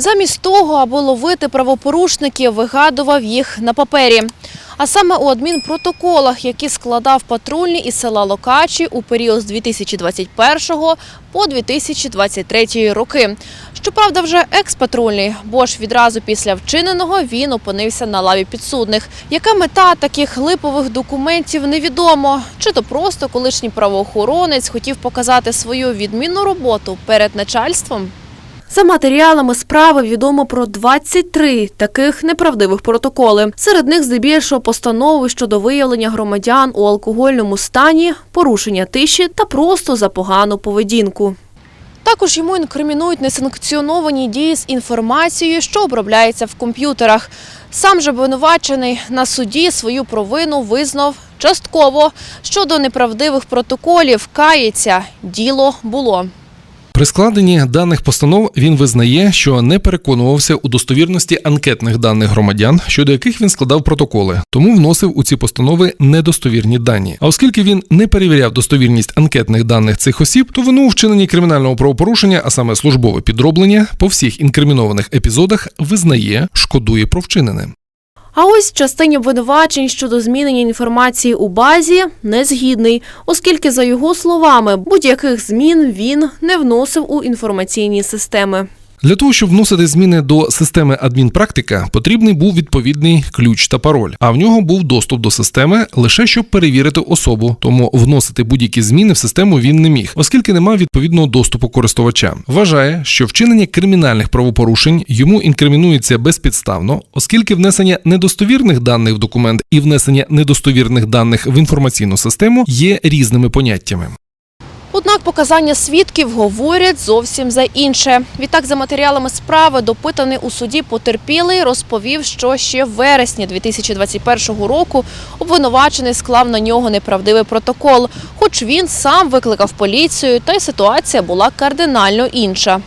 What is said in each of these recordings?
Замість того, аби ловити правопорушників, вигадував їх на папері. А саме у адмінпротоколах, які складав патрульний із села Локачі у період з 2021 по 2023 роки. Щоправда, вже експатрульний, бо ж відразу після вчиненого він опинився на лаві підсудних. Яка мета таких липових документів невідомо. Чи то просто колишній правоохоронець хотів показати свою відмінну роботу перед начальством? За матеріалами справи відомо про 23 таких неправдивих протоколи. Серед них здебільшого постанови щодо виявлення громадян у алкогольному стані, порушення тиші та просто за погану поведінку. Також йому інкримінують несанкціоновані дії з інформацією, що обробляється в комп'ютерах. Сам же обвинувачений на суді свою провину визнав частково. Щодо неправдивих протоколів, кається, діло було. При складенні даних постанов він визнає, що не переконувався у достовірності анкетних даних громадян, щодо яких він складав протоколи, тому вносив у ці постанови недостовірні дані. А оскільки він не перевіряв достовірність анкетних даних цих осіб, то вину у вчиненні кримінального правопорушення, а саме службове підроблення, по всіх інкримінованих епізодах визнає, шкодує про вчинене. А ось частині обвинувачень щодо змінення інформації у базі не згідний, оскільки, за його словами, будь-яких змін він не вносив у інформаційні системи. Для того, щоб вносити зміни до системи адмінпрактика, потрібний був відповідний ключ та пароль. А в нього був доступ до системи лише щоб перевірити особу. Тому вносити будь-які зміни в систему він не міг, оскільки не мав відповідного доступу користувача. Вважає, що вчинення кримінальних правопорушень йому інкримінується безпідставно, оскільки внесення недостовірних даних в документ і внесення недостовірних даних в інформаційну систему є різними поняттями. Однак показання свідків говорять зовсім за інше. Відтак, за матеріалами справи, допитаний у суді потерпілий розповів, що ще в вересні 2021 року обвинувачений склав на нього неправдивий протокол, хоч він сам викликав поліцію, та й ситуація була кардинально інша.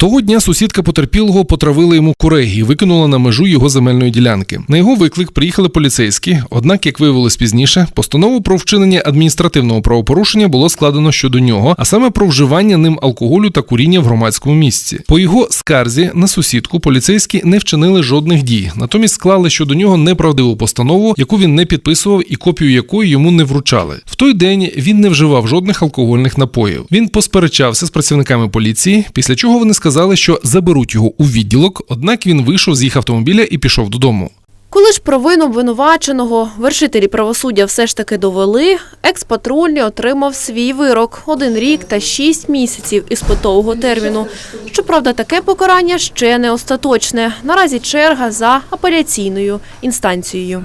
Того дня сусідка потерпілого потравила йому куреги і викинула на межу його земельної ділянки. На його виклик приїхали поліцейські. Однак, як виявилось пізніше, постанову про вчинення адміністративного правопорушення було складено щодо нього, а саме про вживання ним алкоголю та куріння в громадському місці. По його скарзі на сусідку поліцейські не вчинили жодних дій, натомість склали щодо нього неправдиву постанову, яку він не підписував і копію якої йому не вручали. В той день він не вживав жодних алкогольних напоїв. Він посперечався з працівниками поліції, після чого вони сказали, що заберуть його у відділок. Однак він вийшов з їх автомобіля і пішов додому. Коли ж провину обвинуваченого вершителі правосуддя все ж таки довели, експатрульний отримав свій вирок – один рік та шість місяців іспитового терміну. Щоправда, таке покарання ще не остаточне. Наразі черга за апеляційною інстанцією.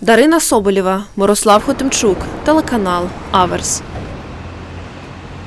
Дарина Соболєва, Мирослав Хотимчук, телеканал Аверс.